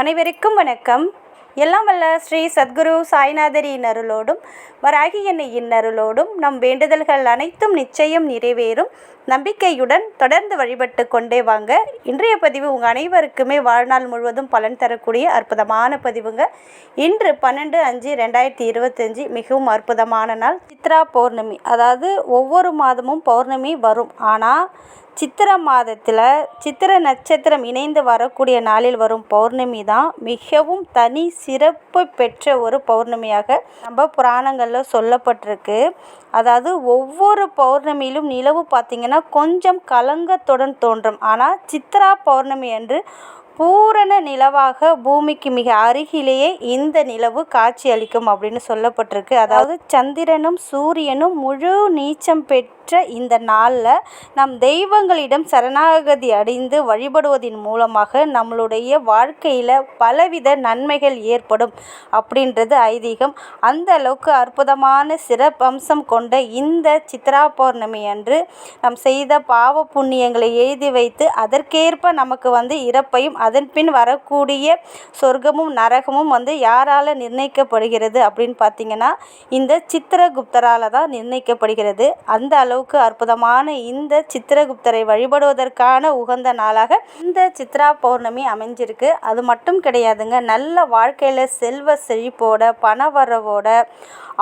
அனைவருக்கும் வணக்கம். எல்லாம் வல்ல ஸ்ரீ சத்குரு சாய்நாதரியின் அருளோடும் வராகி எண்ணெயின் அருளோடும் நம் வேண்டுதல்கள் அனைத்தும் நிச்சயம் நிறைவேறும். நம்பிக்கையுடன் தொடர்ந்து வழிபட்டு கொண்டே வாங்க. இன்றைய பதிவு உங்கள் அனைவருக்குமே வாழ்நாள் முழுவதும் பலன் தரக்கூடிய அற்புதமான பதிவுங்க. இன்று பன்னெண்டு அஞ்சு ரெண்டாயிரத்தி இருபத்தஞ்சி மிகவும் அற்புதமான நாள். சித்ரா பௌர்ணமி. அதாவது ஒவ்வொரு மாதமும் பௌர்ணமி வரும். ஆனால் சித்திரை மாதத்தில் சித்திரை நட்சத்திரம் இணைந்து வரக்கூடிய நாளில் வரும் பௌர்ணமி தான் மிகவும் தனி சிறப்பு பெற்ற ஒரு பௌர்ணமியாக நம்ம புராணங்களில் சொல்லப்பட்டிருக்கு. அதாவது ஒவ்வொரு பௌர்ணமியிலும் நிலவு பார்த்திங்கன்னா கொஞ்சம் கலங்கத்துடன் தோன்றும். ஆனால் சித்ரா பௌர்ணமி அன்று பூரண நிலவாக பூமிக்கு மிக அருகிலேயே இந்த நிலவு காட்சி அளிக்கும் அப்படின்னு சொல்லப்பட்டிருக்கு. அதாவது சந்திரனும் சூரியனும் முழு நீச்சம் பெற்ற இந்த நாளில் நம் தெய்வங்களிடம் சரணாகதி அடைந்து வழிபடுவதன் மூலமாக நம்மளுடைய வாழ்க்கையில் பலவித நன்மைகள் ஏற்படும் அப்படின்றது ஐதீகம். அந்த அளவுக்கு அற்புதமான சிறப்பம்சம் கொண்ட இந்த சித்ரா பௌர்ணமி அன்று நாம் செய்த பாவ புண்ணியங்களை எழுதி வைத்து அதற்கேற்ப நமக்கு வந்து இறப்பையும் அதன்பின் வரக்கூடிய சொர்க்கமும் நரகமும் வந்து யாரால் நிர்ணயிக்கப்படுகிறது அப்படின்னு பார்த்தீங்கன்னா இந்த சித்திரகுப்தரால் தான் நிர்ணயிக்கப்படுகிறது. அந்த அளவுக்கு அற்புதமான இந்த சித்திரகுப்தரை வழிபடுவதற்கான உகந்த நாளாக இந்த சித்ரா பௌர்ணமி அமைஞ்சிருக்கு. அது மட்டும் கிடையாதுங்க நல்ல வாழ்க்கையில் செல்வ செழிப்போட பணவரவோட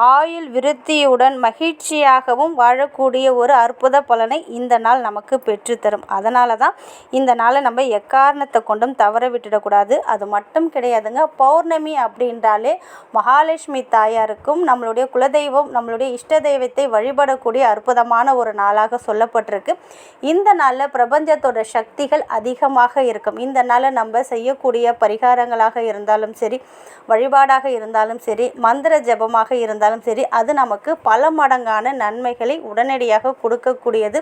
ஆயுள் விருத்தியுடன் மகிழ்ச்சியாகவும் வாழக்கூடிய ஒரு அற்புத பலனை இந்த நாள் நமக்கு பெற்றுத்தரும். அதனால தான் இந்த நாளை நம்ம எக்காரணத்தை கொண்டும் தவற விட்டுடக்கூடாது. அது மட்டும் கிடையாதுங்க. பௌர்ணமி அப்படின்றாலே மகாலட்சுமி தாயாருக்கும் நம்மளுடைய குலதெய்வம் நம்மளுடைய இஷ்ட தெய்வத்தை வழிபடக்கூடிய அற்புதமான ஒரு நாளாக சொல்லப்பட்டிருக்கு. இந்த நாளில் பிரபஞ்சத்தோட சக்திகள் அதிகமாக இருக்கும். இந்த நாளில் நம்ம செய்யக்கூடிய பரிகாரங்களாக இருந்தாலும் சரி வழிபாடாக இருந்தாலும் சரி மந்திர ஜபமாக இருந்தாலும் சரி அது நமக்கு பல மடங்கான நன்மைகளை உடனடியாக கொடுக்கக்கூடியது.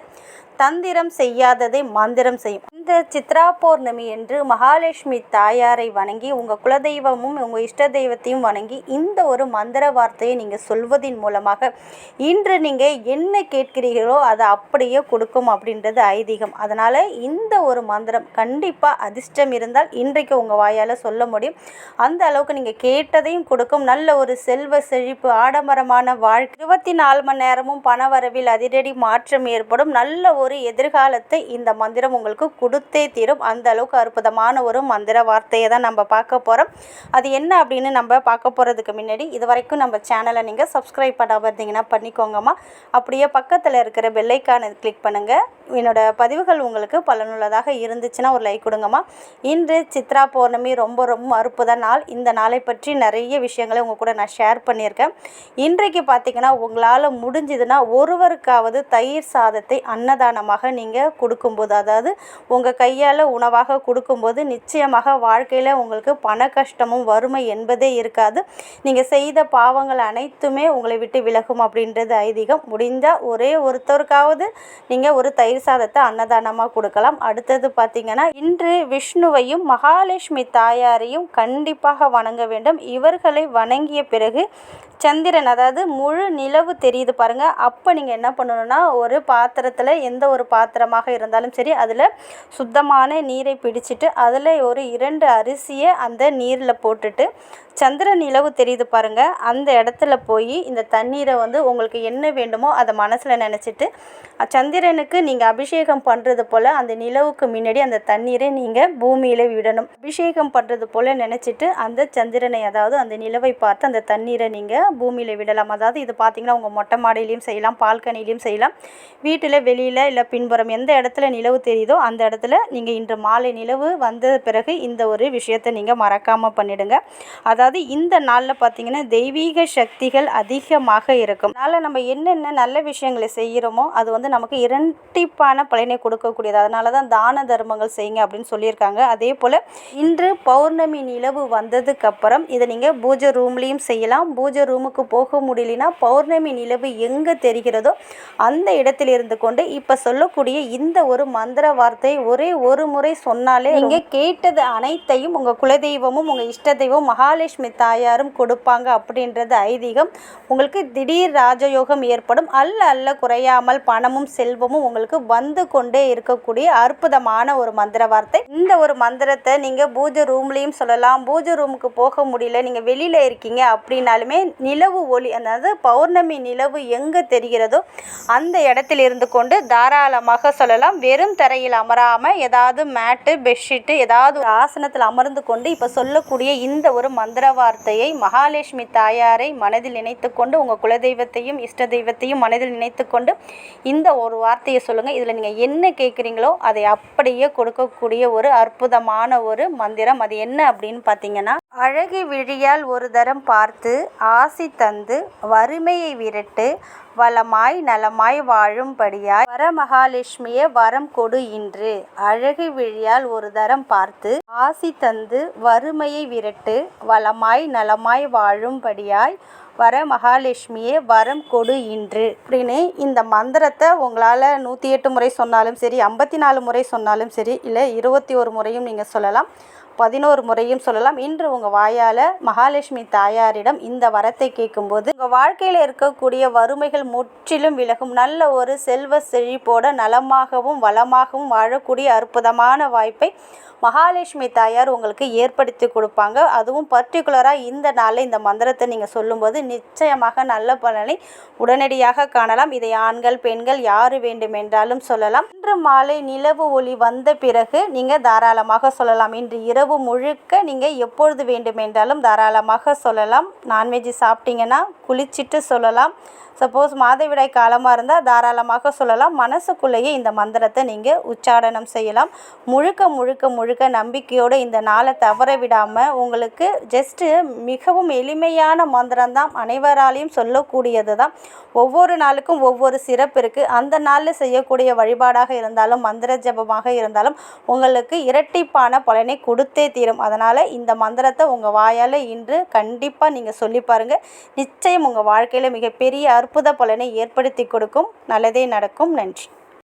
தந்திரம் செய்யாததை மந்திரம் செய்யும். இந்த சித்ரா பௌர்ணமி என்று மகாலட்சுமி தாயாரை வணங்கி உங்கள் குலதெய்வமும் உங்கள் இஷ்ட தெய்வத்தையும் வணங்கி இந்த ஒரு மந்திர வார்த்தையை நீங்கள் சொல்வதின் மூலமாக இன்று நீங்கள் என்ன கேட்கிறீர்களோ அதை அப்படியே கொடுக்கும் அப்படின்றது ஐதீகம். அதனால் இந்த ஒரு மந்திரம் கண்டிப்பாக அதிர்ஷ்டம் இருந்தால் இன்றைக்கு உங்கள் வாயால் சொல்ல முடியும். அந்த அளவுக்கு நீங்கள் கேட்டதையும் கொடுக்கும். நல்ல ஒரு செல்வ செழிப்பு ஆடம்பரமான வாழ்க்கை இருபத்தி நாலு மணி நேரமும் பண வரவில் அதிரடி மாற்றம் ஏற்படும். நல்ல ஒரு எதிர்காலத்தை இந்த மந்திரம் உங்களுக்கு கொடுத்தே தீரும். அந்த அளவுக்கு அற்புதமான ஒரு மந்திர வார்த்தையை தான் நம்ம பார்க்க போகிறோம் அது என்ன அப்படின்னு நம்ம பார்க்க போகிறதுக்கு முன்னாடி இது வரைக்கும் நம்ம சேனலை நீங்கள் சப்ஸ்கிரைப் பண்ணாமல் இருந்தீங்கன்னா பண்ணிக்கோங்கம்மா. அப்படியே பக்கத்தில் இருக்கிற பெல்லைக்கான கிளிக் பண்ணுங்கள் என்னோடய பதிவுகள் உங்களுக்கு பலனுள்ளதாக இருந்துச்சுன்னா ஒரு லைக் கொடுங்கம்மா. இன்று சித்ரா பௌர்ணமி ரொம்ப ரொம்ப அற்புத நாள். இந்த நாளை பற்றி நிறைய விஷயங்களை உங்கள் கூட நான் ஷேர் பண்ணியிருக்கேன். இன்றைக்கு பார்த்தீங்கன்னா உங்களால் முடிஞ்சதுன்னா ஒருவருக்காவது தயிர் சாதத்தை அன்னதானமாக நீங்கள் கொடுக்கும்போது அதாவது உங்கள் கையால் உணவாக கொடுக்கும்போது நிச்சயமாக வாழ்க்கையில் உங்களுக்கு பண கஷ்டமும் வறுமை என்பதே இருக்காது. நீங்கள் செய்த பாவங்கள் அனைத்துமே உங்களை விட்டு விலகும் அப்படின்றது ஐதீகம். முடிந்தால் ஒரே ஒருத்தருக்காவது நீங்கள் ஒரு தயிர் சாதத்தை அன்னதானமாக கொடுக்கலாம். அடுத்தது பார்த்திங்கன்னா இன்று விஷ்ணுவையும் மகாலட்சுமி தாயாரையும் கண்டிப்பாக வணங்க வேண்டும். இவர்களை வணங்கிய பிறகு சந்திரன் அதாவது முழு நிலவு தெரியுது பாருங்கள் அப்போ நீங்கள் என்ன பண்ணணும்னா ஒரு பாத்திரத்தில் எந்த ஒரு பாத்திரமாக இருந்தாலும் சரி அதில் சுத்தமான நீரை பிடிச்சிட்டு அதில் ஒரு இரண்டு அரிசியை அந்த நீரில் போட்டுட்டு சந்திர நிலவு தெரியுது பாருங்கள் அந்த இடத்துல போய் இந்த தண்ணீரை வந்து உங்களுக்கு என்ன வேண்டுமோ அதை மனசில் நினச்சிட்டு சந்திரனுக்கு நீங்கள் அபிஷேகம் பண்ணுறது போல் அந்த நிலவுக்கு முன்னாடி அந்த தண்ணீரை நீங்கள் பூமியில் விடணும். அபிஷேகம் பண்ணுறது போல் நினச்சிட்டு அந்த சந்திரனை அதாவது அந்த நிலவை பார்த்து அந்த தண்ணீரை நீங்கள் பூமியில் விடலாம். அதாவது இது பார்த்திங்கன்னா உங்கள் மொட்டை மாடியிலையும் செய்யலாம் பால்கனிலையும் செய்யலாம். வீட்டில் வெளியில் இல்லை பின்புறம் எந்த இடத்துல நிலவு தெரியுதோ அந்த இடத்துல நீங்கள் இன்று மாலை நிலவு வந்து பிறகு இந்த ஒரு விஷயத்தை நீங்கள் மறக்காமல் பண்ணிடுங்க. அதாவது இந்த நாளில் பார்த்தீங்கன்னா தெய்வீக சக்திகள் அதிகமாக இருக்கும். அதனால் நம்ம என்னென்ன நல்ல விஷயங்களை செய்கிறோமோ அது வந்து நமக்கு இரட்டிப்பான பலனை கொடுக்கக்கூடியது. அதனால தான் தான தர்மங்கள் செய்யுங்க அப்படின்னு சொல்லியிருக்காங்க. அதே போல் இன்று பௌர்ணமி நிலவு வந்ததுக்கப்புறம் இதை நீங்கள் பூஜை ரூம்லேயும் செய்யலாம். பூஜை ரூமுக்கு போக முடியலனா பௌர்ணமி நிலவு எங்கே தெரிகிறதோ அந்த இடத்தில் இருந்து கொண்டு இப்போ சொல்லக்கூடிய இந்த ஒரு மந்திர வார்த்தை ஒரே ஒரு முறை சொன்னாலே இங்கே நீங்கள் கேட்டது அனைத்தையும் உங்கள் குலதெய்வமும் உங்கள் இஷ்ட தெய்வம் மகாலட்சுமி தாயாரும் கொடுப்பாங்க அப்படின்றது ஐதீகம். உங்களுக்கு திடீர் ராஜயோகம் ஏற்படும். அல்ல அல்ல குறையாமல் பணமும் செல்வமும் உங்களுக்கு வந்து கொண்டே இருக்கக்கூடிய அற்புதமான ஒரு மந்திர வார்த்தை. இந்த ஒரு மந்திரத்தை நீங்கள் பூஜை ரூம்லேயும் சொல்லலாம். பூஜை ரூமுக்கு போக முடியல. நீங்கள் வெளியில் இருக்கீங்க அப்படின்னாலுமே நிலவு ஒளி அதாவது பௌர்ணமி நிலவு எங்கே தெரிகிறதோ அந்த இடத்தில் இருந்து கொண்டு தாராளமாக சொல்லலாம். வெறும் தரையில் அமராமல் ஏதாவது மேட்டு பெட்ஷீட்டு ஏதாவது ஒரு ஆசனத்தில் அமர்ந்து கொண்டு இப்போ சொல்லக்கூடிய இந்த ஒரு மந்திர வார்த்தையை மகாலட்சுமி தாயாரை மனதில் நினைத்து கொண்டு உங்கள் குலதெய்வத்தையும் இஷ்ட தெய்வத்தையும் மனதில் நினைத்து கொண்டு இந்த ஒரு வார்த்தையை சொல்லுங்கள் இதில் நீங்கள் என்ன கேட்குறீங்களோ அதை அப்படியே கொடுக்கக்கூடிய ஒரு அற்புதமான ஒரு மந்திரம். அது என்ன அப்படின்னு பார்த்தீங்கன்னா அழகி விழியால் ஒரு தரம் பார்த்து ஆசி தந்து வறுமையை விரட்டு வளமாய் நலமாய் வாழும்படியாய் வரமகாலட்சுமியே வரம் கொடு இன்று. அழகு விழியால் ஒரு தரம் பார்த்து ஆசி தந்து வறுமையை விரட்டு வளமாய் நலமாய் வாழும்படியாய் வர மகாலட்சுமியே வரம் கொடு இன்று. அப்படின்னு இந்த மந்திரத்தை உங்களால் நூற்றி எட்டு முறை சொன்னாலும் சரி ஐம்பத்தி நாலு முறை சொன்னாலும் சரி இல்லை இருபத்தி ஒரு முறையும் நீங்கள் சொல்லலாம். பதினோரு முறையும் சொல்லலாம். இன்று உங்கள் வாயால் மகாலட்சுமி தாயாரிடம் இந்த வரத்தை கேட்கும்போது உங்கள் வாழ்க்கையில் இருக்கக்கூடிய வறுமைகள் முற்றிலும் விலகும். நல்ல ஒரு செல்வ செழிப்போட நலமாகவும் வளமாகவும் வாழக்கூடிய அற்புதமான வாய்ப்பை மகாலட்சுமி தாயார் உங்களுக்கு ஏற்படுத்தி கொடுப்பாங்க. அதுவும் பர்டிகுலராக இந்த நாளில் இந்த மந்திரத்தை நீங்கள் சொல்லும்போது நிச்சயமாக நல்ல பலனை உடனடியாக காணலாம். இதை ஆண்கள் பெண்கள் யார் வேண்டுமென்றாலும் சொல்லலாம். இன்று மாலை நிலவு ஒளி வந்த பிறகு நீங்கள் தாராளமாக சொல்லலாம். இன்று இரவு முழுக்க நீங்கள் எப்பொழுது வேண்டுமென்றாலும் தாராளமாக சொல்லலாம். நான்வெஜ் சாப்பிட்டீங்கன்னா குளிச்சுட்டு சொல்லலாம். சப்போஸ் மாதவிடாய் காலமாக இருந்தால் தாராளமாக சொல்லலாம். மனசுக்குள்ளேயே இந்த மந்திரத்தை நீங்கள் உச்சாடனம் செய்யலாம். முழுக்க முழுக்க முழுக்க நம்பிக்கையோடு இந்த நாளை தவற விடாமல் உங்களுக்கு ஜஸ்ட்டு மிகவும் எளிமையான மந்திரம்தான் அனைவராலையும் சொல்லக்கூடியது தான் ஒவ்வொரு நாளுக்கும் ஒவ்வொரு சிறப்பு இருக்குது அந்த நாளில் செய்யக்கூடிய வழிபாடாக இருந்தாலும் மந்திர ஜபமாக இருந்தாலும் உங்களுக்கு இரட்டிப்பான பலனை கொடுத்து கொடுத்தே தீரும். அதனால் இந்த மந்திரத்தை உங்கள் வாயால் இன்று கண்டிப்பாக நீங்கள் சொல்லி பாருங்கள் நிச்சயம் உங்கள் வாழ்க்கையில் மிகப்பெரிய அற்புத பலனை ஏற்படுத்தி கொடுக்கும். நல்லதே நடக்கும். நன்றி.